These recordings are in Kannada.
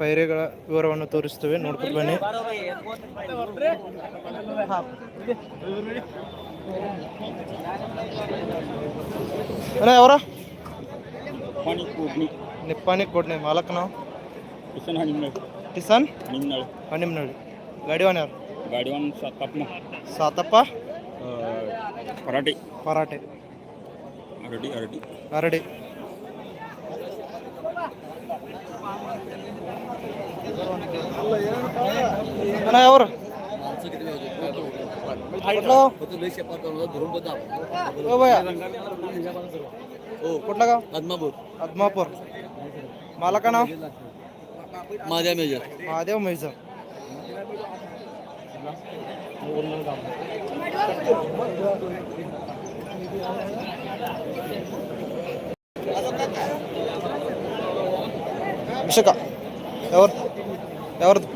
ಪೈರೆಗಳ ವಿವರವನ್ನು ತೋರಿಸ್ತೇವೆ ನೋಡ್ಕೊಂಡು ಬನ್ನಿ. ಅಣ್ಣ ಅವರ ನಿಪ್ಪಾನಿ ಕೊಡ್ನಿ ಮಾಲಕ್ ನಾವು ಕಿಸನ್ ಗಾಡಿ ಒನ್ ಯಾರು? ಗಾಡಿವಾನ್ ಸಾತಪ್ಪ? ಸಾತಪ್ಪ ಪರಾಟೆ ಪರಾಟೆ ಅರಡಿ ಅರಡಿ. ಅರಡಿ. ఎవరు कुठला गाव? पद्मापूर. पद्मापूर. मला का नाव? महादेव मेजर. महादेव मेजर. ಅಭಿಷೇಕ. ಯಾವ್ದು ಯಾವ್ದು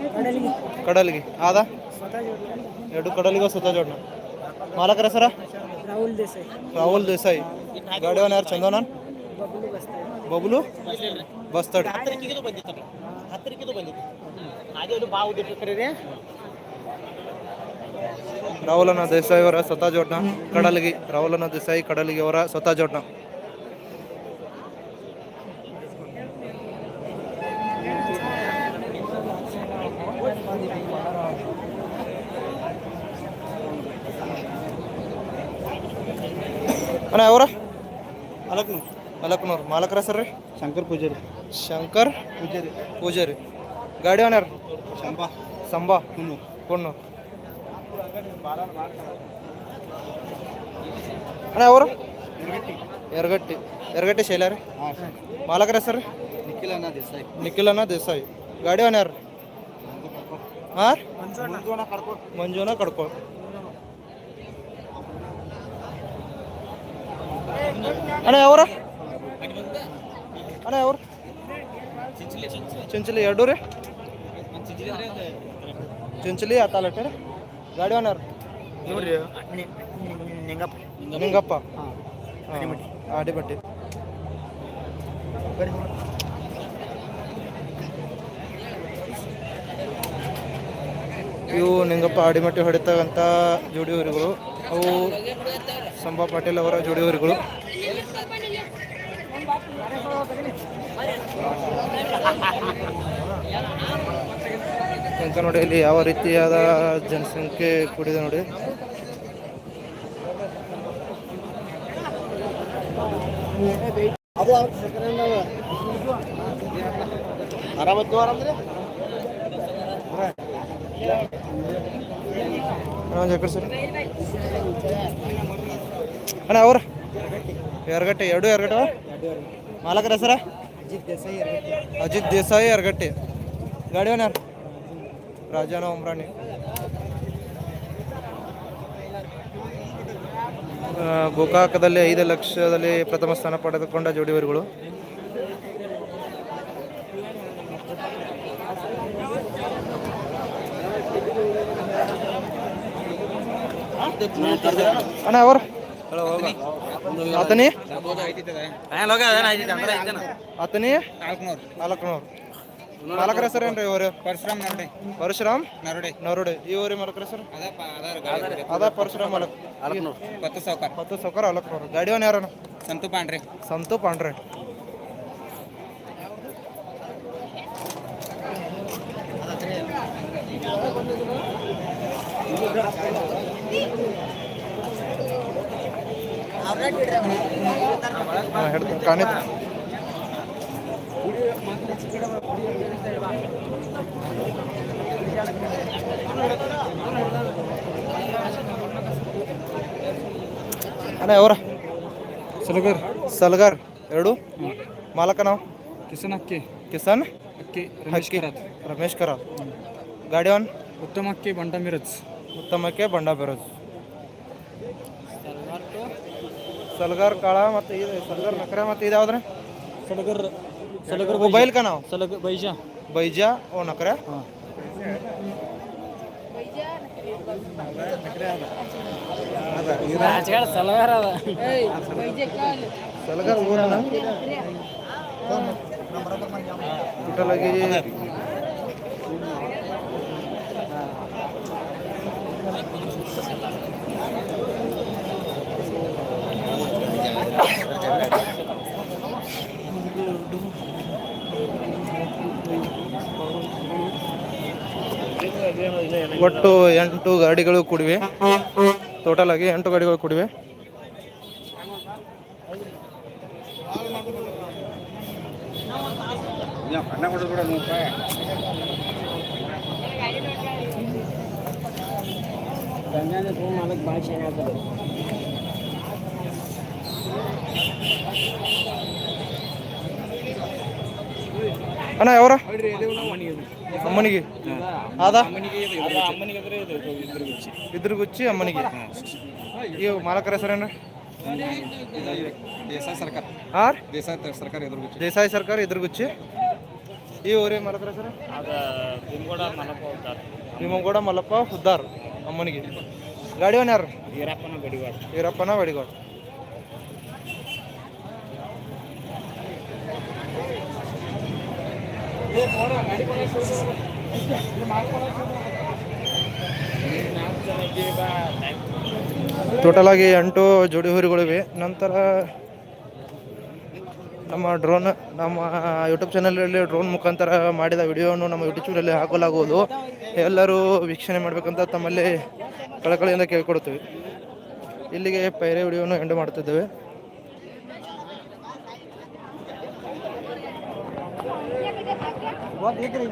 ಕಡಲಿಗೆ. ಆದ? ಎರಡು ಕಡಲಿಗೆ ಸುತ್ತ ಜೋಡ್ನ. ಮಾಲಕರ ಸರ ರಾಹುಲ್ ದೇಸಾಯಿ. ರಾಹುಲ್ ದೇಸಾಯಿ. ಗಾಡಿಯವನ್ ಯಾರು? ಚಂದವನ ಬಬ್ಲು ಬಸ್ ತಡ್ ಹತ್ತರಿಕೆದು ಬಂದಿತ್ತು ಬಂದಿತ್ತು. ರಾಹುಲನ ದೇಸಾಯಿ ಅವರ ಸ್ವತಃ ಜೋಡ್ನ. ಕಡಲಿಗೆ. ರಾಹುಲನ ದೇಸಾಯಿ ಕಡಲಿಗೆ ಅವರ ಸ್ವತಃ ಜೋಡ್ನ. ಅಣ್ಣ ಯಾವ್ರ? ಮಲಕ್ನೂರು. ಮಲಕ್ನೂರು. ಮಾಲಕರ ಸರ್ ರೀ? ಶಂಕರ್ ಪೂಜಾರಿ. ಶಂಕರ್ ಪೂಜಾರಿ. ಪೂಜಾರಿ. ಗಾಡಿ ಅಣ್ಣ ಸಂಬಾ ಸಂಬಾ ಹುಣ್ಣು ಹುಣ್ಣು ಅಣ್ಣ ಯಾವ್ರ? ಎರಗಟ್ಟಿ ಎರಗಟ್ಟಿ ಶೈಲ ರೀ? ಮಾಲಕ್ರ ಸರ್ ರೀ? ನಿಖಿಲ್ ಅಣ್ಣ ದೇಸಾಯಿ. ನಿಖಿಲ್ ಅಣ್ಣ ದೇಸಾಯಿ. ಗಾಡಿ ಅಣ್ಣ ಯಾರು ಹಾಂ? ಮಂಜುನ ಕಡ್ಕೊ ಮಂಜುನ ಕಡ್ಕೊ ಅಣ್ಣ ಯಾವ್ರ? ಅಣ್ಣ ಯಾವ್ರು? ಚಿಂಚಲಿ ಎರಡು ರೀ ಚಿಂಚಲಿ ಆತಾಲಟ್ಟೆ. ರೀ ಗಾಡಿ ಓನರ್? ನೋಡ್ರಿ ನಿಂಗಪ್ಪ. ನಿಂಗಪ್ಪ? ಆಡಿಬಟ್ಟಿ ಇವು ನಿಂಗಪ್ಪ ಆಡಿಮಟ್ಟಿ ಹೊಡಿತಕ್ಕಂಥ ಜೋಡಿ ಊರುಗಳು. ಅವು ಸಂಭಾ ಪಾಟೀಲ್ ಅವರ ಜೋಡಿಯವರುಗಳು. ಎಂತ ನೋಡಿ ಇಲ್ಲಿ ಯಾವ ರೀತಿಯಾದ ಜನಸಂಖ್ಯೆ ಕೂಡಿದೆ ನೋಡಿ. ಸರ್. ಅಣ್ಣ, ಅವ್ರ? ಎರಗಟ್ಟೆ, ಎರಡು ಎರಗಟ್ಟೆ ಮಾಲಕರ ಹೆಸರ? ಅಜಿತ್ ದೇಸಾಯಿ ಅಜಿತ್ ದೇಸಾಯಿ ಎರಗಟ್ಟೆ. ಗಾಡಿ ಅಣ್ಣ ರಾಜಾನ ಉಮ್ರಾಣಿ. ಗೋಕಾಕದಲ್ಲಿ ಐದು ಲಕ್ಷದಲ್ಲಿ ಪ್ರಥಮ ಸ್ಥಾನ ಪಡೆದುಕೊಂಡ ಜೋಡಿವರುಗಳು. ಅಣ್ಣ, ಅವರು? ಆತನಿ? ಆತನಿ? ನಾಲ್ಕುನೂರು. ಮಾಲಕರ ಸರ್ ಏನ್ರಿ ಇವರು ಪರಶುರಾಮ್ ನರುಡೆ. ಪರಶುರಾಮ್? ನರುಡೆ. ನರುಡೆ. ಇವರು ಮಾಲಕರ ಸರ್ ಅದ ಪರಶುರಾಮ್ ಮಾಲಕ್. ಪತ್ತು ಸಾವ್ಕಾರ. ಪತ್ತು ಅಲಕ್ನೂರು ಗಾಡಿ ಅವನ್ ಯಾರನ? ಸಂತು ಪಾಂಡ್ರೆ. ಸಂತು ಪಾಂಡ್ರೆ. Thank. కానీ ಅಣ್ಣ ಯಾವ್ರ ಸಲಗರ್ ಸಲಗರ್ ಎರಡು ಮಾಲಕನವ ಕಿಸನ್ ಅಕ್ಕಿ ಕಿಸನ್ ಅಕ್ಕಿ ರಮೇಶ್ ಕರಾತ್ ರಮೇಶ್ ಕರಾತ್ ಗಾಡಿ ಒನ್ ಉತ್ತಮಕ್ಕೆ ಬಂಡ ಮಿರಜ್ ಉತ್ತಮಕ್ಕೆ ಬಂಡ ಮಿರಜ್ ಸಲಗರ್ ಕಾಳ ಮತ್ತು ಇದು ಸಲಗರ್ ನಕರೆ ಮತ್ತು ಇದು ಯಾವ್ದ್ರ? ಸಲಗರ್ ಸಲಗರ್ ಮೊಬೈಲ್ ಕಾ ನಾವು ಸಲಗ ಬೈಜಾ. ಬೈಜಾ ಓ ನಕರೆ. ಸಲಗರ್ ಊರನ? ಟೋಟಲ್ ಆಗಿ ಒಟ್ಟು ಎಂಟು ಗಾಡಿಗಳು ಕೂಡಿವೆ. ಟೋಟಲ್ ಆಗಿ ಎಂಟು ಗಾಡಿಗಳು ಕೂಡಿವೆ. ಭಾಳ ಚೆನ್ನಾಗ್ತದೆ ಅಣ್ಣ ಯಾವ್ರ? ಅಮ್ಮನಿಗೆ? ಇದ್ರ ಗುಚ್ಚಿ ಅಮ್ಮನಿಗೆ ಈ ಮಾಲಕರ ಹೆಸರೇನ ದೇಸಾಯಿ ಸರ್ಕಾರ. ಹಾಂ ದೇಸಾಯಿ ಸರ್ಕಾರ ಎದುರು ದೇಸಾಯಿ ಸರ್ಕಾರ ಇದ್ರಗುಚ್ಚಿ? ಈ ಊರೇ ಮಾಲಕರ ಸರ್ ಭೀಮಗೌಡ ಮಲ್ಲಪ್ಪ ಹುದ್ದಾರ್. ಅಮ್ಮನಿಗೆ. ಗಾಡಿವನ್ ಯಾರು? ಈರಪ್ಪನ ಬಡಿಗೋಡ್ ಈರಪ್ಪನ ವಡಿಗೋಡ್ ಟೋಟಲ್ ಆಗಿ ಎಂಟು ಜೋಡಿ ಹುರಿಗಳಿವೆ ನಂತರ ನಮ್ಮ ಡ್ರೋನ್ ನಮ್ಮ ಯೂಟ್ಯೂಬ್ ಚಾನಲಲ್ಲಿ ಡ್ರೋನ್ ಮುಖಾಂತರ ಮಾಡಿದ ವಿಡಿಯೋವನ್ನು ನಮ್ಮ ಯೂಟ್ಯೂಬ್ ಚಾನಲಲ್ಲಿ ಹಾಕಲಾಗುವುದು. ಎಲ್ಲರೂ ವೀಕ್ಷಣೆ ಮಾಡಬೇಕಂತ ತಮ್ಮಲ್ಲಿ ಕಳಕಳಿಯಿಂದ ಕೇಳ್ಕೊಡ್ತೀವಿ ಇಲ್ಲಿಗೆ ಪೈರೆ ವಿಡಿಯೋವನ್ನು ಎಂಡು ಮಾಡ್ತಿದ್ದೇವೆ. கேட்குறீங்க